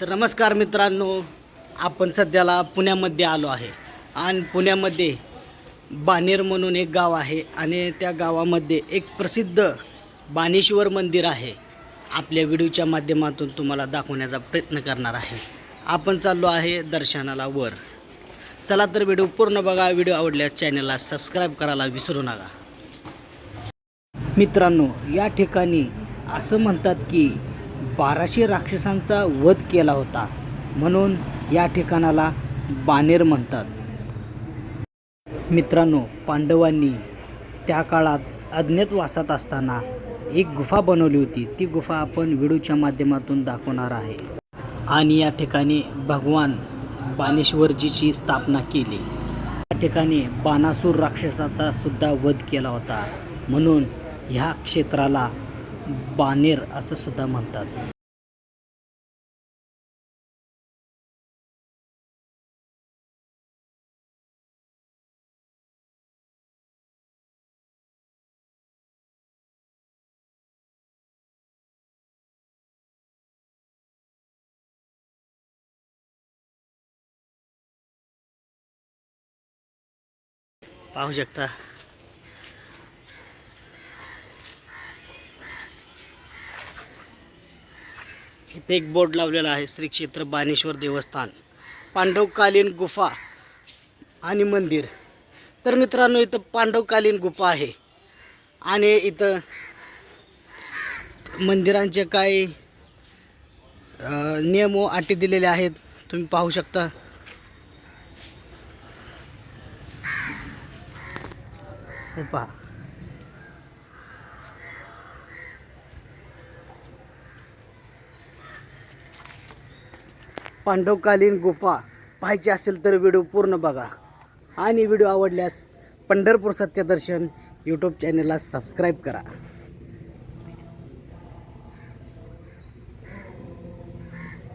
तर नमस्कार मित्रांनो आपण सध्याला पुण्यामध्ये आलो आहे. आणि पुण्यामध्ये बानेर म्हणून एक गाव आहे आणि त्या गावामध्ये एक प्रसिद्ध बानेश्वर मंदिर आहे. आपल्या व्हिडिओच्या माध्यमातून तुम्हाला दाखवण्याचा प्रयत्न करणार आहे. आपण चाललो आहे दर्शनाला वर. चला तर व्हिडिओ पूर्ण बघा. व्हिडिओ आवडल्यास चॅनलला सबस्क्राईब करायला विसरू नका. मित्रांनो या ठिकाणी असं म्हणतात की बाराशे राक्षसांचा वध केला होता म्हणून या ठिकाणाला बानेर म्हणतात. मित्रांनो पांडवांनी त्या काळात अज्ञातवासात असताना एक गुफा बनवली होती. ती गुफा आपण व्हिडिओच्या माध्यमातून दाखवणार आहे. आणि या ठिकाणी भगवान बानेश्वरजीची स्थापना केली. या ठिकाणी बाणासूर राक्षसाचा सुद्धा वध केला होता. म्हणून ह्या क्षेत्राला बानेर असं सुद्धा म्हणतात. पाहू शकता. इथे एक बोर्ड लावलेला आहे श्री क्षेत्र बाणेश्वर देवस्थान. पांडवकालीन गुफा आणि मंदिर. तर मित्रांनो इथं पांडवकालीन गुफा आहे. आणि इथं मंदिरांचे काही नियम व अटी दिलेले आहेत. तुम्ही पाहू शकता. हे पहा. पांडवकालीन गुफा पाहायची असेल तर व्हिडिओ पूर्ण बघा. आणि व्हिडिओ आवडल्यास पंढरपूर सत्यदर्शन यूट्यूब चॅनलला सबस्क्राईब करा.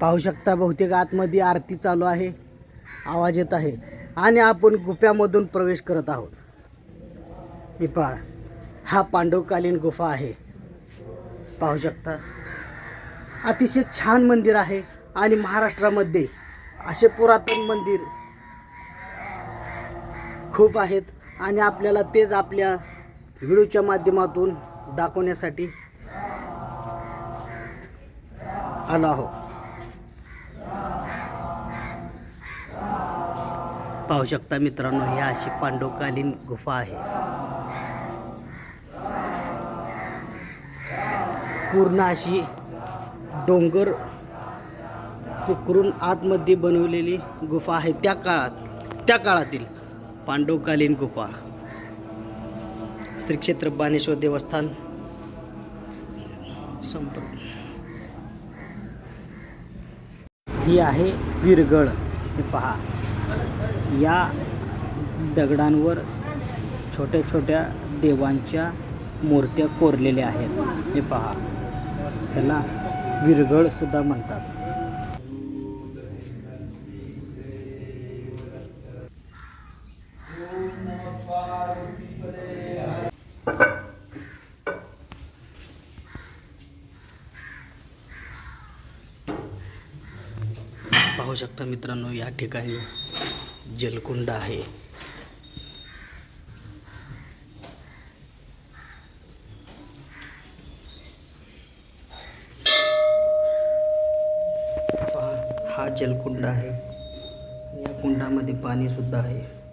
पाहू शकता बहुतेक आतमध्ये आरती चालू आहे. आवाज येत आहे. आणि आपण गुफ्यामधून प्रवेश करत आहोत. हे पहा. हा पांडवकालीन गुफा आहे. पाहू शकता. अतिशय छान मंदिर आहे. आणि महाराष्ट्रामध्ये असे पुरातन मंदिर खूप आहेत आणि आपल्याला तेच आपल्या व्हिडिओच्या माध्यमातून दाखवण्यासाठी आलो आहो पाहू शकता मित्रांनो ही अशी पांडवकालीन गुफा आहे. पूर्ण अशी डोंगर कुकरून आतमध्ये बनवलेली गुफा आहे त्या काळात त्या काळातील पांडवकालीन गुफा. श्री क्षेत्र बानेश्वर देवस्थान. संपर्क ही आहे वीरगड हे पहा. या दगडांवर छोट्या छोट्या देवांच्या मूर्त्या कोरलेल्या आहेत. हे पहा. ह्याला विरगळसुद्धा म्हणतात. पाहू शकता मित्रांनो या ठिकाणी जलकुंड आहे. हा जलकुंड आहे. या कुंडामध्ये पाणी सुद्धा आहे.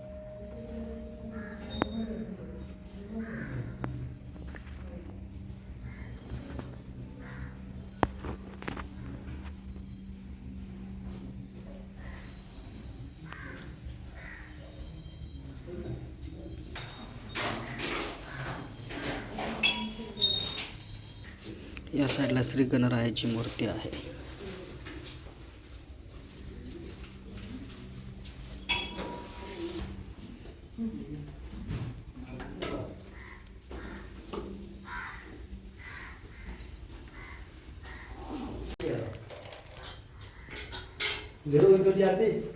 या साईडला श्री गणरायाची मूर्ती आहे. आरती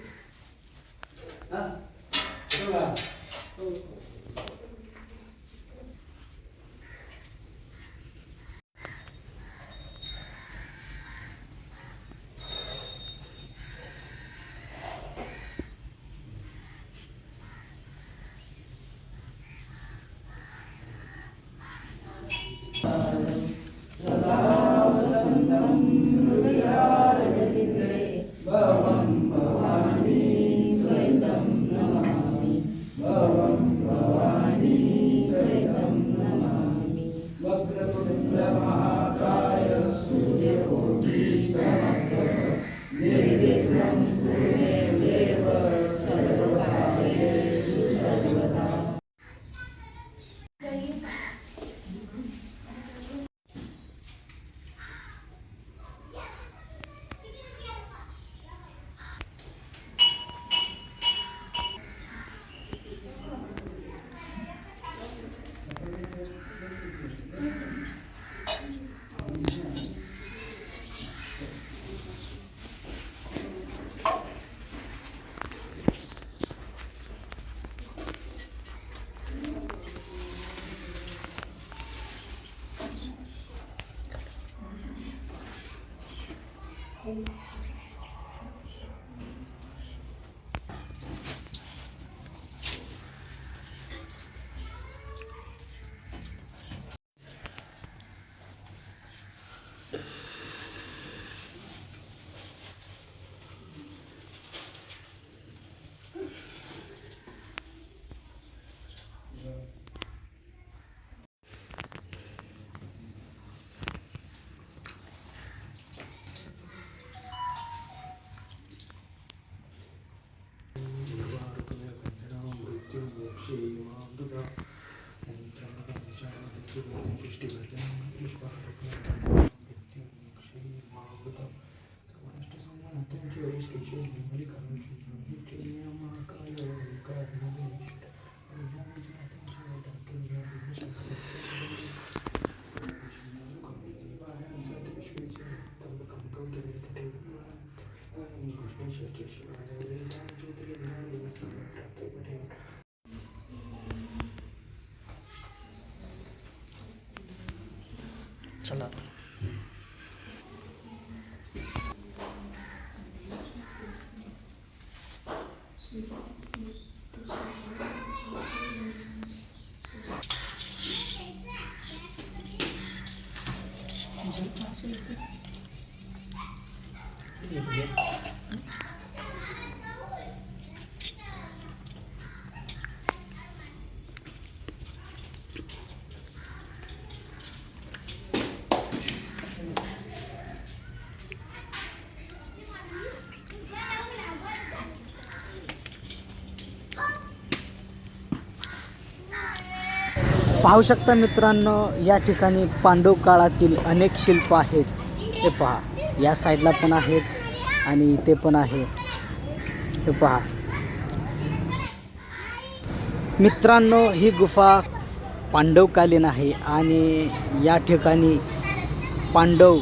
嗯 Thank you. चला पाहू शकता मित्रांनो या ठिकाणी पांडव काळातील अनेक शिल्प आहेत. हे पहा या साईडला पण आहेत आणि इथे पण आहे. हे पहा. मित्रांनो ही गुफा पांडवकालीन आहे आणि या ठिकाणी पांडव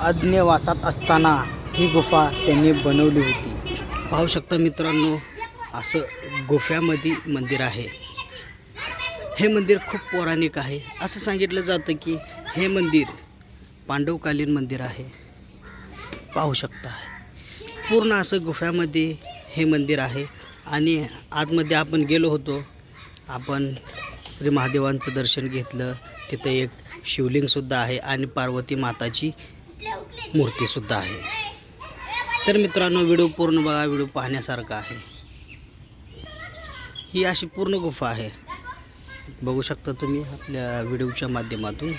अज्ञवासात असताना ही गुफा त्यांनी बनवली होती. पाहू शकता मित्रांनो असं गुफ्यामध्ये मंदिर आहे. हे मंदिर खूप पौराणिक आहे. असं सांगितलं जातं की हे मंदिर पांडवकालीन मंदिर आहे. पाहू शकता. पूर्ण असं गुफ्यामध्ये हे मंदिर आहे आणि आतमध्ये आपण गेलो होतो. आपण श्री महादेवांचं दर्शन घेतलं. तिथं एक शिवलिंगसुद्धा आहे आणि पार्वती माताची मूर्तीसुद्धा आहे. तर मित्रांनो व्हिडिओ पूर्ण बघा. व्हिडिओ पाहण्यासारखा आहे. ही अशी पूर्ण गुफा आहे. बघू शकता तुम्ही आपल्या व्हिडिओच्या माध्यमातून.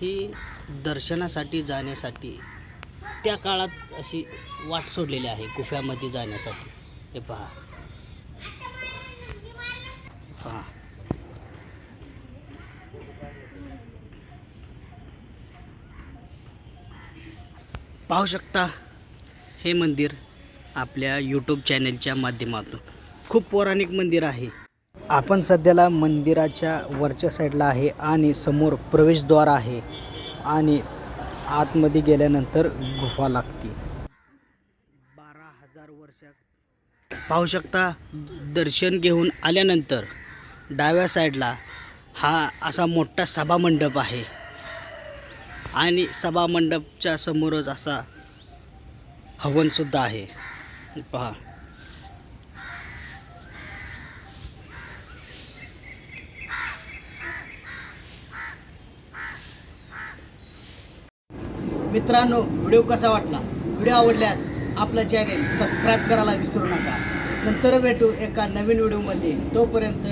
ही दर्शनासाठी जाण्यासाठी त्या काळात अशी वाट सोडलेली आहे गुफ्यामध्ये जाण्यासाठी. हे पहा. पहा. पाहू शकता हे मंदिर आपल्या यूट्यूब चॅनलच्या माध्यमातून. खूप पौराणिक मंदिर आहे. आपण सध्याला मंदिराच्या वरच्या साईडला आहे आणि समोर प्रवेशद्वार आहे आणि आतमध्ये गेल्यानंतर गुफा लागते बारा हजार वर्षात पाहू शकता दर्शन घेऊन आल्यानंतर डाव्या साईडला हा असा मोठा सभामंडप आहे. आणि सभामंडपच्या समोरच असा हवनसुद्धा आहे. पहा. मित्रांनो व्हिडिओ कसा वाटला? व्हिडिओ आवडल्यास आपलं चॅनेल सबस्क्राईब करायला विसरू नका. नंतर भेटू एका नवीन व्हिडिओमध्ये. तोपर्यंत